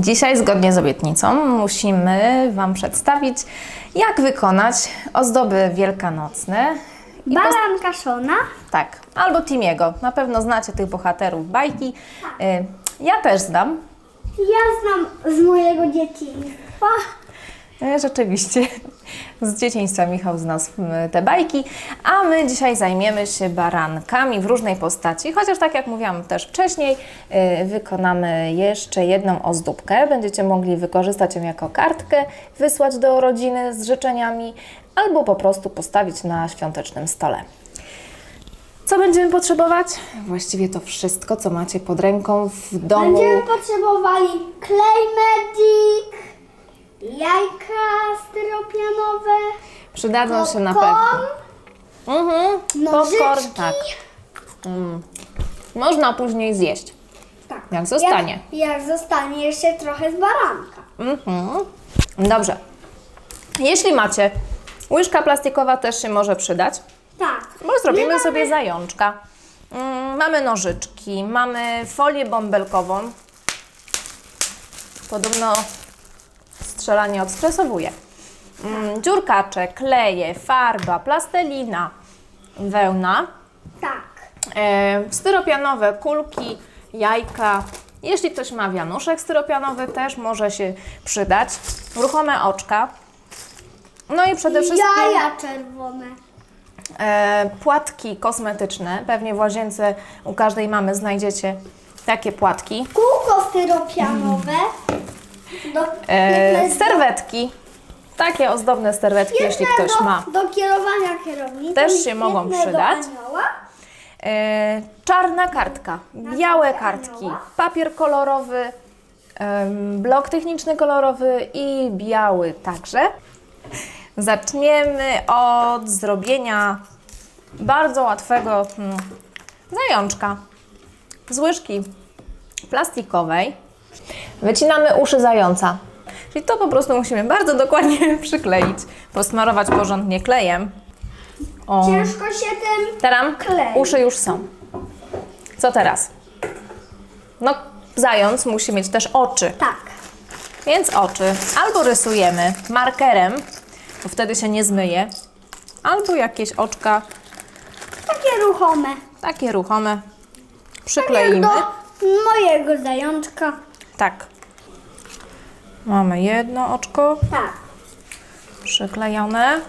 Dzisiaj, zgodnie z obietnicą, musimy Wam przedstawić, jak wykonać ozdoby wielkanocne. I Baran kaszona. tak, albo Timiego. Na pewno znacie tych bohaterów bajki. Y, Ja też znam. Ja znam z mojego dzieciństwa. E, Rzeczywiście, z dzieciństwa Michał zna m, te bajki, a my dzisiaj zajmiemy się barankami w różnej postaci, chociaż tak jak mówiłam też wcześniej, y, wykonamy jeszcze jedną ozdóbkę. Będziecie mogli wykorzystać ją jako kartkę, wysłać do rodziny z życzeniami, albo po prostu postawić na świątecznym stole. Co będziemy potrzebować? Właściwie to wszystko, co macie pod ręką w domu. Będziemy potrzebowali klej magic, jajka styropianowe, Przydadzą się na popcorn, pewno. Mhm, popcorn, nożyczki. tak. Mm. Można później zjeść. Tak. Jak zostanie. Jak, jak zostanie jeszcze trochę z baranka. Mhm. Dobrze. Jeśli macie, łyżka plastikowa też się może przydać, Tak. bo zrobimy My mamy- sobie zajączka. Mm, mamy nożyczki, mamy folię bąbelkową. Podobno strzelanie odstresowuje. Mm, dziurkacze, kleje, farba, plastelina, wełna. Tak. E, styropianowe kulki, jajka. Jeśli ktoś ma wianuszek styropianowy, też może się przydać. Ruchome oczka. No i przede wszystkim Jaja czerwone. e, płatki kosmetyczne. Pewnie w łazience u każdej mamy znajdziecie takie płatki. Kółko styropianowe. Do, E, jedne z- serwetki. Takie ozdobne serwetki, jeśli ktoś do, ma. Do kierowania kierownicą. Też się mogą przydać. Do anioła. E, czarna kartka, białe kartki, papier kolorowy, em, blok techniczny kolorowy i biały także. Zaczniemy od zrobienia bardzo łatwego hmm, zajączka z łyżki plastikowej. Wycinamy uszy zająca. Czyli to po prostu musimy bardzo dokładnie przykleić, posmarować porządnie klejem. O. Ciężko się tym Taram, Klej. uszy już są. Co teraz? No, zając musi mieć też oczy, Tak. więc oczy albo rysujemy markerem, bo wtedy się nie zmyje, albo jakieś oczka Takie ruchome. takie ruchome Jak przykleimy. do mojego zajączka. Tak. Mamy jedno oczko Tak. przyklejone.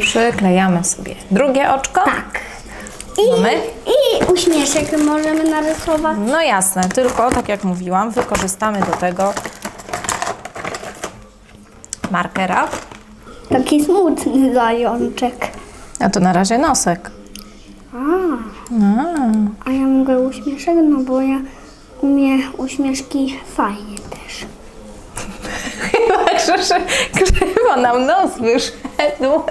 Przyklejamy sobie drugie oczko. Tak. I, Mamy? I uśmieszek możemy narysować. No jasne, tylko tak jak mówiłam, wykorzystamy do tego markera. Taki smutny zajączek. A to na razie nosek. A, a ja mogę uśmieszek, no bo ja umiem uśmieszki fajnie też. Chyba krzyczy, krzywo nam nos wyszedł.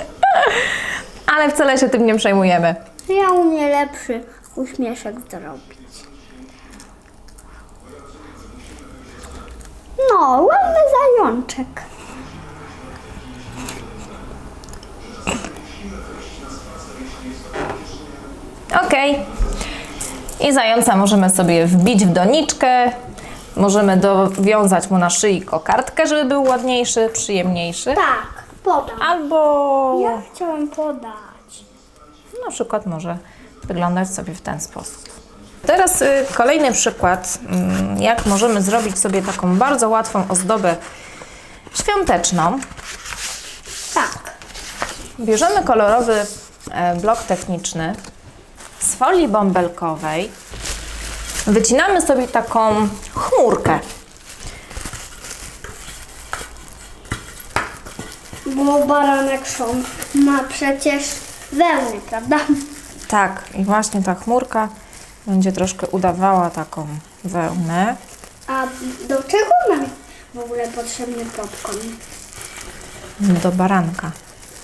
Ale wcale się tym nie przejmujemy. Ja umiem lepszy uśmieszek zrobić. No, ładny zajączek. Ok. I zająca możemy sobie wbić w doniczkę. Możemy dowiązać mu na szyi kokardkę, żeby był ładniejszy, przyjemniejszy. Tak, podam. Albo Ja chciałam podać. na przykład może wyglądać sobie w ten sposób. Teraz y, kolejny przykład, mm, jak możemy zrobić sobie taką bardzo łatwą ozdobę świąteczną. Tak. Bierzemy kolorowy e, blok techniczny z folii bąbelkowej. Wycinamy sobie taką chmurkę. Bo baranek szon ma przecież wełny, prawda? Tak, i właśnie ta chmurka będzie troszkę udawała taką wełnę. A do czego nam w ogóle potrzebny popcorn? do baranka,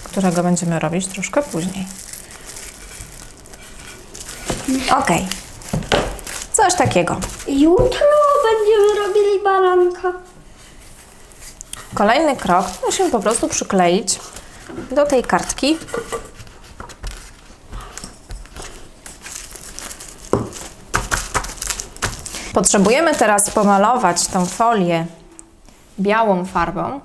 którego będziemy robić troszkę później. Ok. Coś takiego. Jutro będziemy robili baranka. Kolejny krok musimy po prostu przykleić do tej kartki Potrzebujemy teraz pomalować tą folię białą farbą.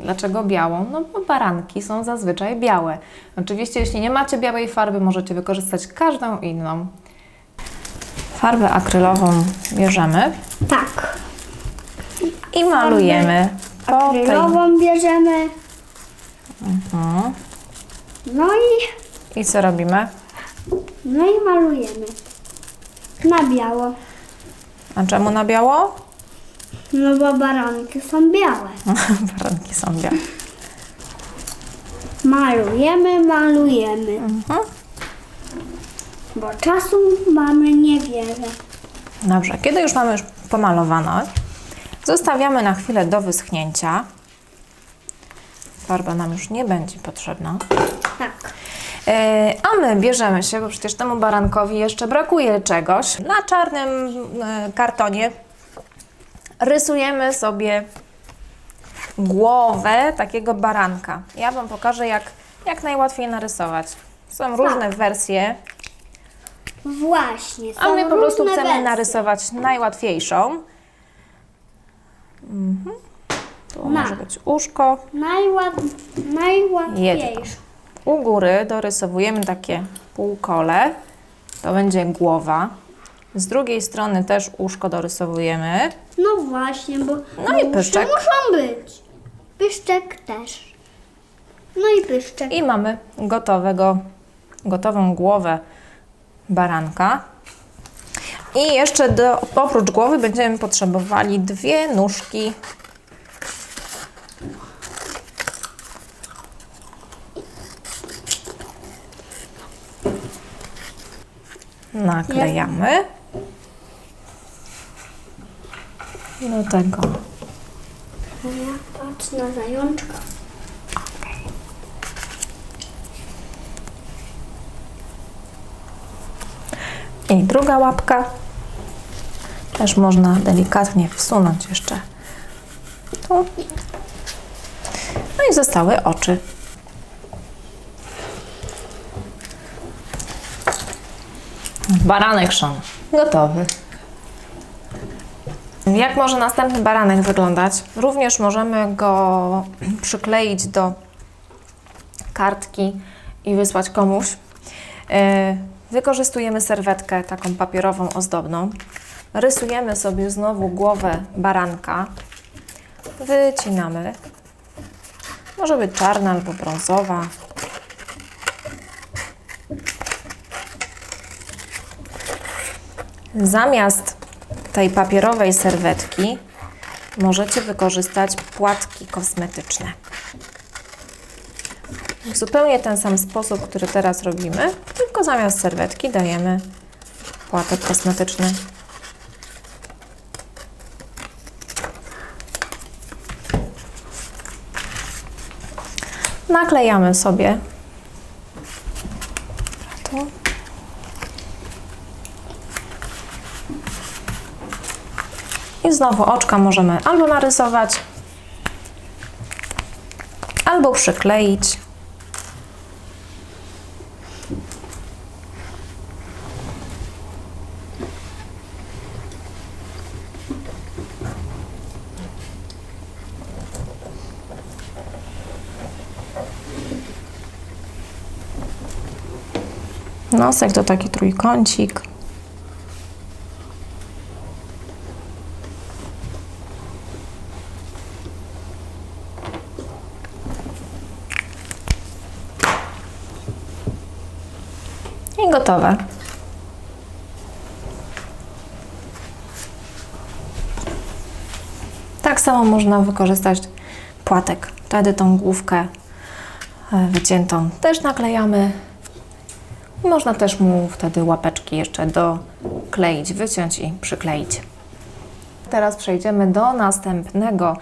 Dlaczego białą? No bo baranki są zazwyczaj białe. Oczywiście, jeśli nie macie białej farby, możecie wykorzystać każdą inną. Farbę akrylową bierzemy Tak. i malujemy po tej... Akrylową bierzemy. Mhm. No i, I co robimy? no i malujemy. Na biało. A czemu na biało? No bo baranki są białe. Baranki są białe. Malujemy, malujemy. Mhm. Bo czasu mamy niewiele. Dobrze, kiedy już mamy już pomalowane, zostawiamy na chwilę do wyschnięcia. Farba nam już nie będzie potrzebna. Tak. E, A my bierzemy się, bo przecież temu barankowi jeszcze brakuje czegoś. Na czarnym e, kartonie rysujemy sobie głowę takiego baranka. Ja Wam pokażę, jak, jak najłatwiej narysować. Są różne wersje, Właśnie. a są my po prostu różne chcemy wersje. narysować najłatwiejszą. Mhm. Tu Na. może być uszko. Najład... U góry dorysowujemy takie półkole. To będzie głowa. Z drugiej strony też uszko dorysowujemy. No właśnie, bo No i bo pyszczek. muszą być. Pyszczek też. No i pyszczek. I mamy gotowego, gotową głowę baranka. I jeszcze do, oprócz głowy będziemy potrzebowali dwie nóżki. Naklejamy. Do tego ja patrz na zajączka. I druga łapka. Też można delikatnie wsunąć jeszcze tu. No i zostały oczy. Baranek szon. Gotowy. Jak może następny baranek wyglądać? Również możemy go przykleić do kartki i wysłać komuś. E, Wykorzystujemy serwetkę taką papierową, ozdobną. Rysujemy sobie znowu głowę baranka. Wycinamy. Może być czarna albo brązowa. Zamiast tej papierowej serwetki możecie wykorzystać płatki kosmetyczne. W zupełnie ten sam sposób, który teraz robimy, tylko zamiast serwetki dajemy płatek kosmetyczny. Naklejamy sobie I znowu oczka możemy albo narysować, albo przykleić. Nosek to taki trójkącik. Gotowe. Tak samo można wykorzystać płatek. Wtedy tą główkę e, wyciętą też naklejamy. Można też mu wtedy łapeczki jeszcze dokleić, wyciąć i przykleić. Teraz przejdziemy do następnego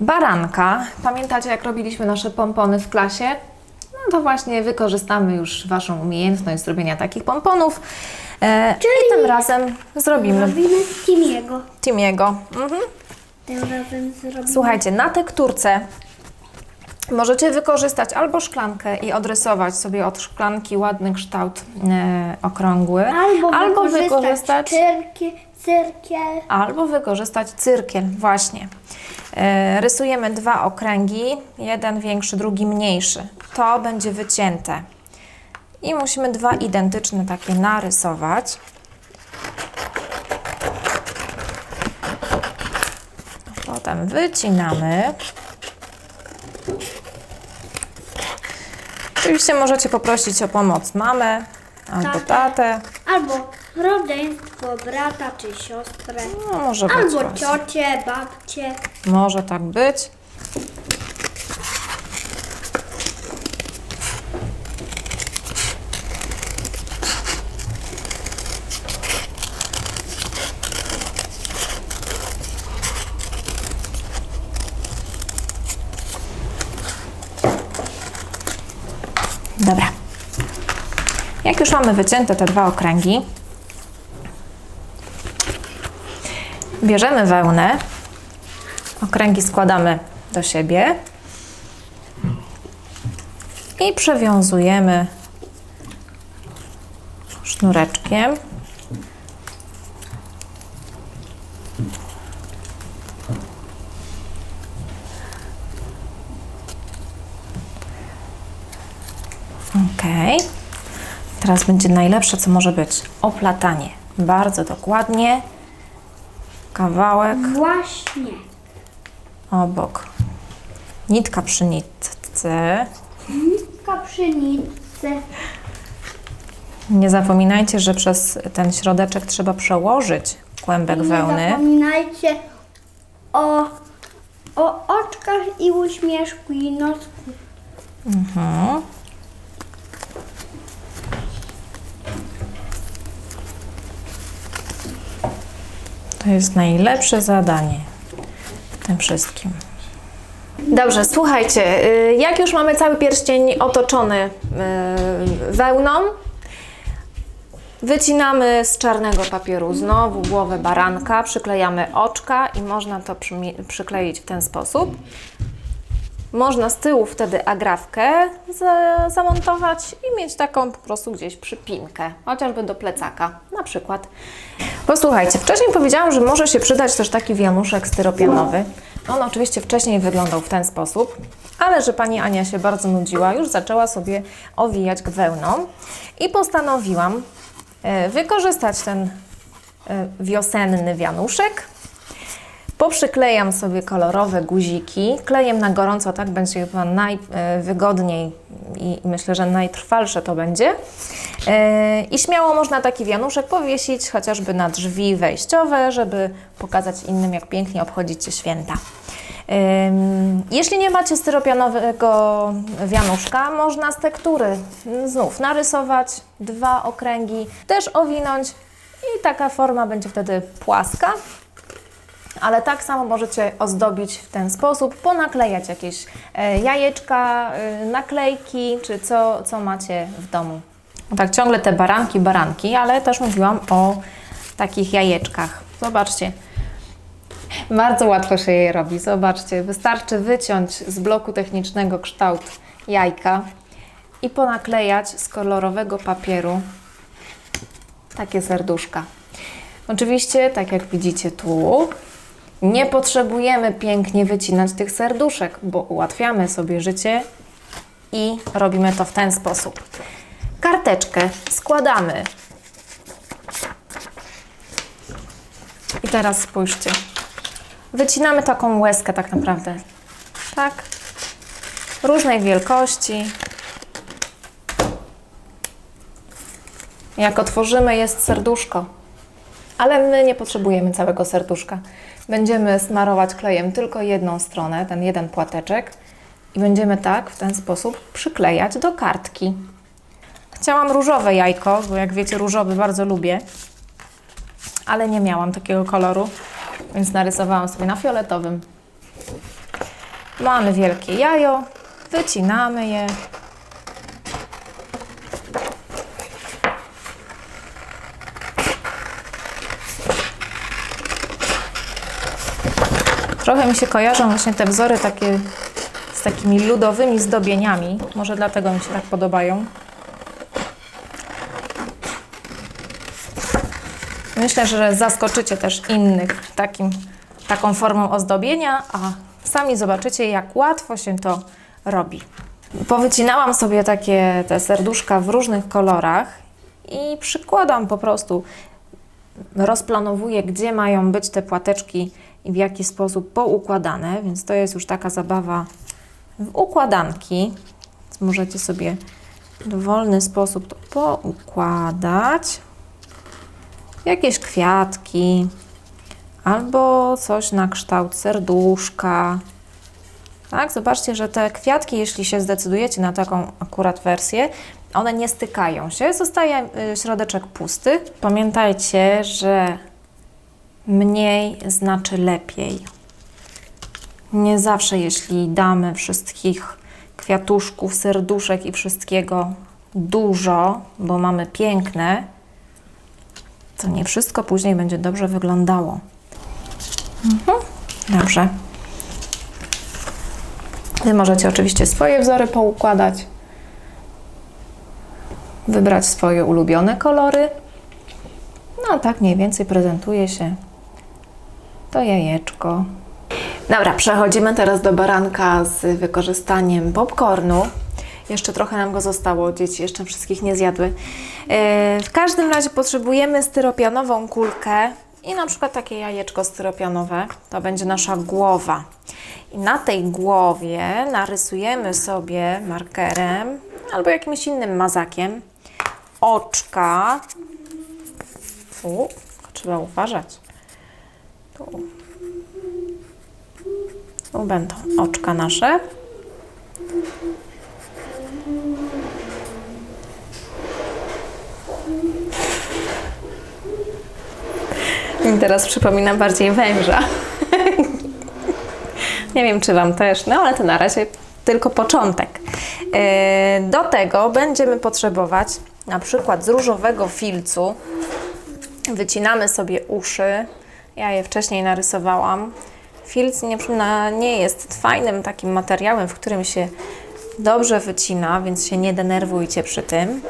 baranka. Pamiętacie, jak robiliśmy nasze pompony w klasie? No to właśnie wykorzystamy już Waszą umiejętność zrobienia takich pomponów. E, I tym razem zrobimy Robimy Timiego. Timiego. Mhm. Tym razem zrobimy. Słuchajcie, na tekturce możecie wykorzystać albo szklankę i odrysować sobie od szklanki ładny kształt e, okrągły, Albo, albo wykorzystać czerki cyrkiel. albo wykorzystać cyrkiel, właśnie. E, Rysujemy dwa okręgi, jeden większy, drugi mniejszy. To będzie wycięte. I musimy dwa identyczne takie narysować. Potem wycinamy. Oczywiście możecie poprosić o pomoc mamę albo Tatę. Albo rodzeństwo, brata czy siostrę. No, może być Albo właśnie. ciocię, babcię. Może tak być. Dobra. Jak już mamy wycięte te dwa okręgi, bierzemy wełnę, Okręgi składamy do siebie. I przewiązujemy sznureczkiem. Teraz będzie najlepsze, co może być. Oplatanie. Bardzo dokładnie. Kawałek Właśnie. obok. Nitka przy nitce. Nitka przy nitce. Nie zapominajcie, że przez ten środeczek trzeba przełożyć kłębek Nie wełny. zapominajcie o, o oczkach i uśmieszku i nosku. Mhm. To jest najlepsze zadanie w tym wszystkim. Dobrze, słuchajcie, y, jak już mamy cały pierścień otoczony y, wełną, wycinamy z czarnego papieru znowu głowę baranka, przyklejamy oczka i można to przykleić w ten sposób. Można z tyłu wtedy agrafkę za, zamontować i mieć taką po prostu gdzieś przypinkę, chociażby do plecaka na przykład. Posłuchajcie, wcześniej powiedziałam, że może się przydać też taki wianuszek styropianowy. On oczywiście wcześniej wyglądał w ten sposób, ale że pani Ania się bardzo nudziła, już zaczęła sobie owijać wełną i postanowiłam e, wykorzystać ten e, wiosenny wianuszek Poprzyklejam sobie kolorowe guziki. Klejem na gorąco, tak będzie chyba najwygodniej i myślę, że najtrwalsze to będzie. E, I śmiało można taki wianuszek powiesić chociażby na drzwi wejściowe, żeby pokazać innym, jak pięknie obchodzicie święta. Jeśli nie macie styropianowego wianuszka, można z tektury znów narysować dwa okręgi, też owinąć i taka forma będzie wtedy płaska, ale tak samo możecie ozdobić w ten sposób, ponaklejać jakieś e, jajeczka, e, naklejki, czy co, co macie w domu. Tak, ciągle te baranki, baranki, ale też mówiłam o takich jajeczkach. Zobaczcie. Bardzo łatwo się je robi. Zobaczcie, wystarczy wyciąć z bloku technicznego kształt jajka i ponaklejać z kolorowego papieru takie serduszka. Oczywiście, tak jak widzicie tu, nie potrzebujemy pięknie wycinać tych serduszek, bo ułatwiamy sobie życie i robimy to w ten sposób. Karteczkę składamy. I teraz spójrzcie. Wycinamy taką łezkę tak naprawdę. Tak. Różnej wielkości. Jak otworzymy, jest serduszko. Ale my nie potrzebujemy całego serduszka. Będziemy smarować klejem tylko jedną stronę, ten jeden płateczek i będziemy tak, w ten sposób przyklejać do kartki. Chciałam różowe jajko, bo jak wiecie, różowy bardzo lubię, ale nie miałam takiego koloru, więc narysowałam sobie na fioletowym. Mamy wielkie jajo, wycinamy je. Trochę mi się kojarzą właśnie te wzory takie z takimi ludowymi zdobieniami. Może dlatego mi się tak podobają. Myślę, że zaskoczycie też innych takim, taką formą ozdobienia, a sami zobaczycie, jak łatwo się to robi. Powycinałam sobie takie te serduszka w różnych kolorach i przykładam po prostu, rozplanowuję, gdzie mają być te płateczki i w jaki sposób poukładane, więc to jest już taka zabawa w układanki. Więc możecie sobie w dowolny sposób to poukładać. Jakieś kwiatki albo coś na kształt serduszka. Tak, zobaczcie, że te kwiatki, jeśli się zdecydujecie na taką akurat wersję, one nie stykają się, zostaje y, środeczek pusty. Pamiętajcie, że mniej znaczy lepiej. Nie zawsze, jeśli damy wszystkich kwiatuszków, serduszek i wszystkiego dużo, bo mamy piękne, to nie wszystko później będzie dobrze wyglądało. Mhm. Dobrze. Wy możecie oczywiście swoje wzory poukładać, wybrać swoje ulubione kolory. No, tak mniej więcej prezentuje się to jajeczko. Dobra, przechodzimy teraz do baranka z wykorzystaniem popcornu. Jeszcze trochę nam go zostało, dzieci jeszcze wszystkich nie zjadły. Yy, w każdym razie potrzebujemy styropianową kulkę i na przykład takie jajeczko styropianowe. To będzie nasza głowa. I na tej głowie narysujemy sobie markerem albo jakimś innym mazakiem oczka. U, trzeba uważać. Tu. Tu będą oczka nasze. I teraz przypomina bardziej węża. Nie wiem, czy Wam też, no ale to na razie tylko początek. Yy, Do tego będziemy potrzebować na przykład z różowego filcu. Wycinamy sobie uszy. Ja je wcześniej narysowałam. Filc nie, nie jest fajnym takim materiałem, w którym się dobrze wycina, więc się nie denerwujcie przy tym.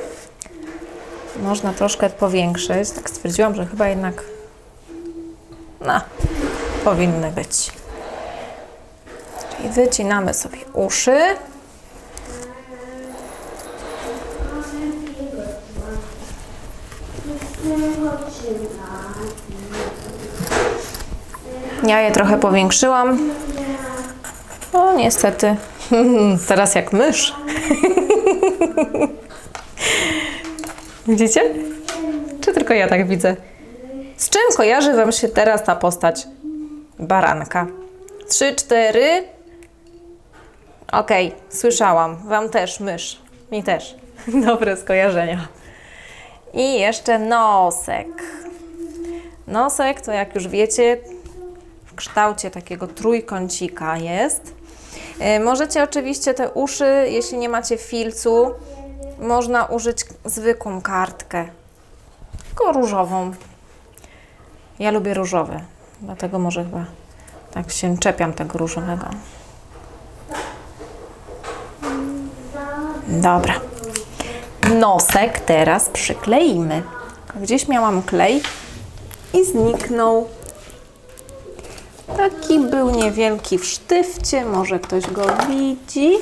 Można troszkę powiększyć. Tak stwierdziłam, że chyba jednak no, powinny być. Czyli wycinamy sobie uszy. Ja je trochę powiększyłam. O, niestety. Teraz jak mysz. Widzicie? Czy tylko ja tak widzę? Z czym kojarzy Wam się teraz ta postać baranka? Trzy, cztery. Okej, słyszałam. Wam też mysz. Mi też. Dobre skojarzenia. I jeszcze nosek. Nosek to jak już wiecie, kształcie takiego trójkącika jest. E, Możecie oczywiście te uszy, jeśli nie macie filcu, można użyć zwykłą kartkę, tylko różową. Ja lubię różowy, dlatego może chyba tak się czepiam tego różowego. Dobra. Nosek teraz przykleimy. Gdzieś miałam klej i zniknął. Taki był niewielki w sztywcie, może ktoś go widzi.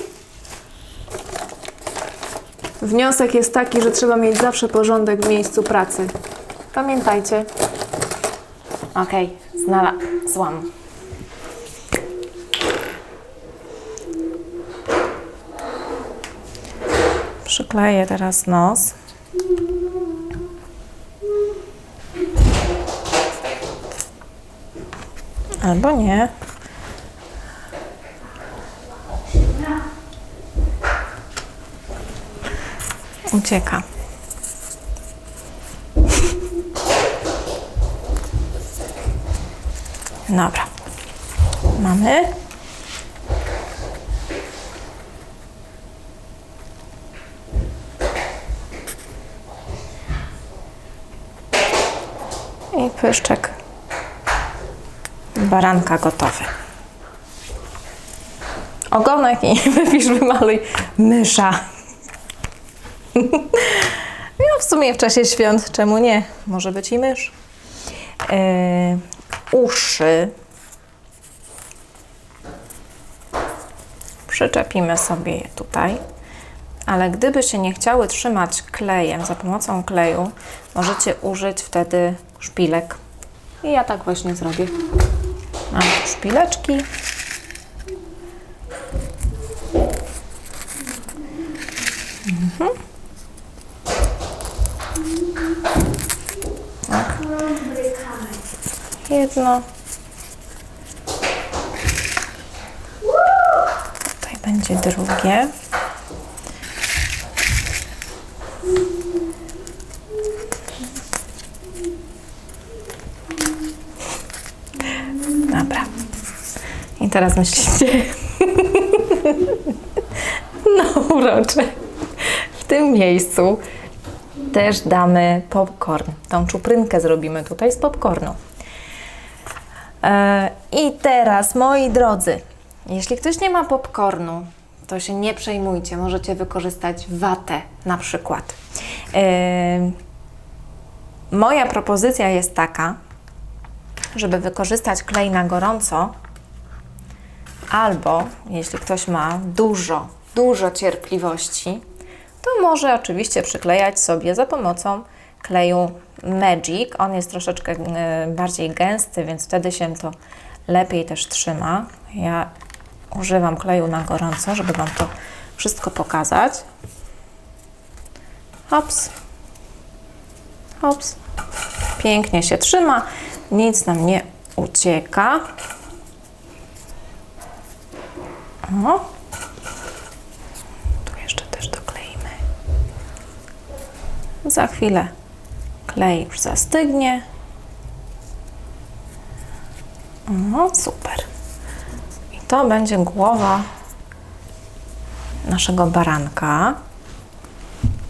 Wniosek jest taki, że trzeba mieć zawsze porządek w miejscu pracy. Pamiętajcie. Okej, znalazłam. Przykleję teraz nos. Albo nie. Ucieka. Dobra. Mamy. I pyszczek baranka gotowy. Ogonek i wypisz, wymaluj mysza. No w sumie w czasie świąt, czemu nie? Może być i mysz. Yy, uszy. Przyczepimy sobie je tutaj. Ale gdyby się nie chciały trzymać klejem, za pomocą kleju, możecie użyć wtedy szpilek. I ja tak właśnie zrobię. Mam tu szpileczki. Mhm. Tak. Jedno. Tutaj będzie drugie. Dobra. I teraz myślicie. No, urocze. W tym miejscu też damy popcorn. Tą czuprynkę zrobimy tutaj z popcornu. E, I teraz, moi drodzy, jeśli ktoś nie ma popcornu, to się nie przejmujcie. Możecie wykorzystać watę na przykład. E, moja propozycja jest taka, żeby wykorzystać klej na gorąco, albo jeśli ktoś ma dużo, dużo cierpliwości, to może oczywiście przyklejać sobie za pomocą kleju Magic. On jest troszeczkę e, bardziej gęsty, więc wtedy się to lepiej też trzyma. Ja używam kleju na gorąco, żeby Wam to wszystko pokazać. Hops. Hops. Pięknie się trzyma, nic nam nie ucieka. O. Tu jeszcze też dokleimy. Za chwilę klej już zastygnie. O, super. I to będzie głowa naszego baranka.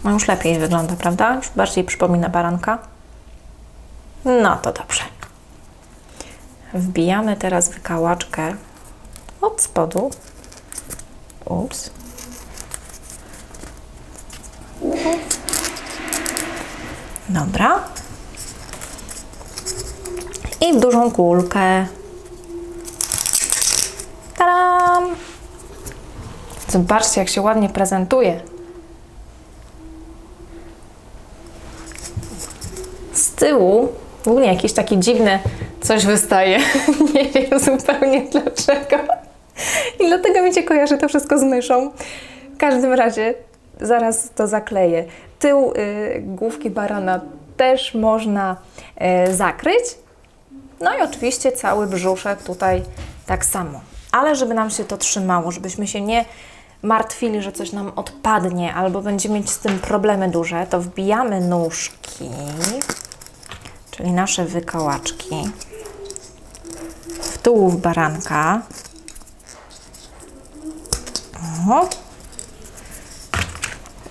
No już lepiej wygląda, prawda? Już bardziej przypomina baranka. No to dobrze. Wbijamy teraz wykałaczkę od spodu. Ups. Dobra. I w dużą kulkę. Tadam! Zobaczcie, jak się ładnie prezentuje. Z tyłu w ogóle jakieś takie dziwne coś wystaje. Nie wiem zupełnie dlaczego. I dlatego mi się kojarzy to wszystko z myszą. W każdym razie zaraz to zakleję. Tył y, główki barana też można y, zakryć. No i oczywiście cały brzuszek tutaj tak samo. Ale żeby nam się to trzymało, żebyśmy się nie martwili, że coś nam odpadnie albo będziemy mieć z tym problemy duże, to wbijamy nóżki, czyli nasze wykałaczki w tułów baranka. O.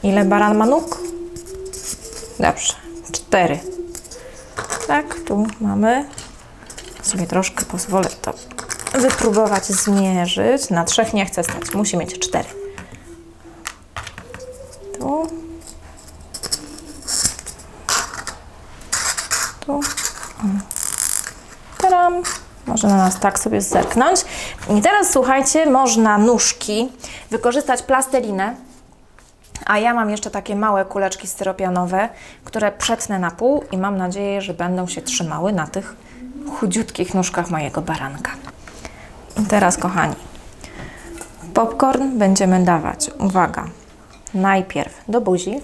Ile baran ma nóg? Dobrze, cztery. Tak, tu mamy. Sobie troszkę pozwolę to wypróbować zmierzyć. Na trzech nie chcę stać, musi mieć cztery. Tu. Taram. Na nas tak sobie zerknąć. I teraz słuchajcie, można nóżki wykorzystać plastelinę. A ja mam jeszcze takie małe kuleczki styropianowe, które przetnę na pół i mam nadzieję, że będą się trzymały na tych chudziutkich nóżkach mojego baranka. I teraz, kochani, popcorn będziemy dawać, uwaga, najpierw do buzi,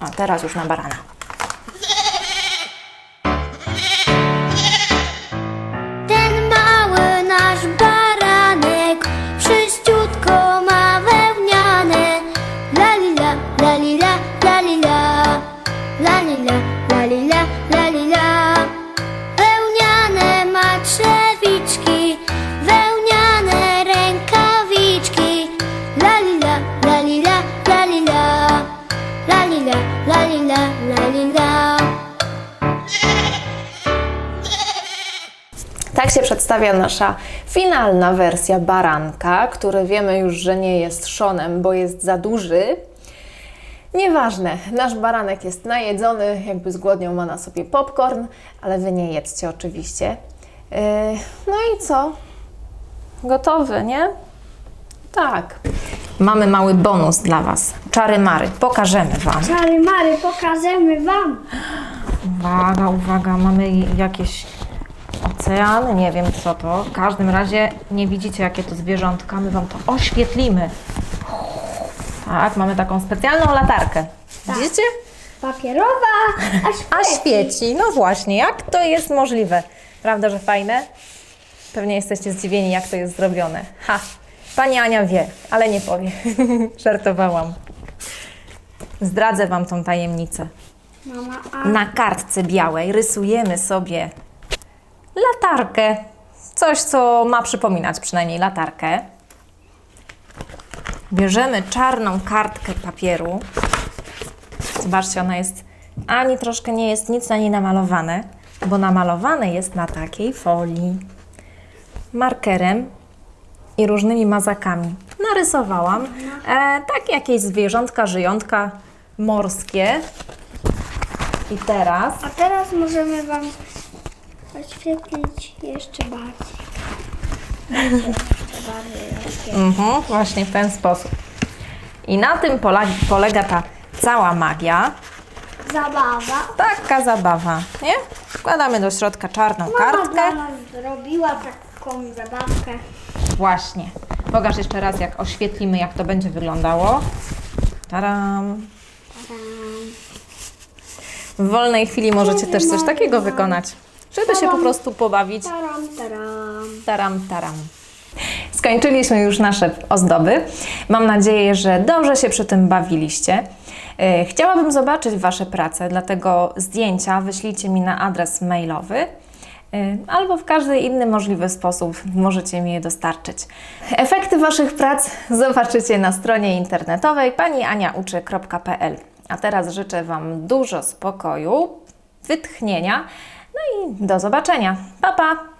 a teraz już na barana. Przedstawia nasza finalna wersja baranka, który wiemy już, że nie jest szonem, bo jest za duży. Nieważne, nasz baranek jest najedzony, jakby zgłodniał ma na sobie popcorn, ale wy nie jedzcie oczywiście. Yy, no i co? Gotowy, nie? Tak. Mamy mały bonus dla Was. Czary Mary, pokażemy Wam. Czary Mary, pokażemy Wam. Uwaga, uwaga, mamy jakieś oceany, nie wiem co to. W każdym razie nie widzicie jakie to zwierzątka, my Wam to oświetlimy. Tak, mamy taką specjalną latarkę. Widzicie? Papierowa, a A świeci, no właśnie, jak to jest możliwe? Prawda, że fajne? Pewnie jesteście zdziwieni, jak to jest zrobione. Ha! Pani Ania wie, ale nie powie. Żartowałam. Zdradzę Wam tą tajemnicę. Mama, a Na kartce białej rysujemy sobie latarkę. Coś, co ma przypominać przynajmniej latarkę. Bierzemy czarną kartkę papieru. Zobaczcie, ona jest ani troszkę nie jest nic na niej namalowane, bo namalowane jest na takiej folii. Markerem i różnymi mazakami. Narysowałam e, takie jakieś zwierzątka, żyjątka morskie. I teraz A teraz możemy Wam oświetlić jeszcze bardziej. Jeszcze bardziej. Mhm, właśnie w ten sposób. I na tym pola- polega ta cała magia. Zabawa. Taka zabawa, nie? Wkładamy do środka czarną Mama kartkę. dla nas zrobiła taką zabawkę. Właśnie. Pokaż jeszcze raz, jak oświetlimy, jak to będzie wyglądało. Taram. W wolnej chwili możecie też coś takiego wykonać, żeby się po prostu pobawić. Taram, taram. Taram, taram. Skończyliśmy już nasze ozdoby. Mam nadzieję, że dobrze się przy tym bawiliście. E, Chciałabym zobaczyć Wasze prace, dlatego zdjęcia wyślijcie mi na adres mailowy e, albo w każdy inny możliwy sposób możecie mi je dostarczyć. Efekty Waszych prac zobaczycie na stronie internetowej panianiauczy.pl. A teraz życzę Wam dużo spokoju, wytchnienia, no i do zobaczenia. Pa, pa!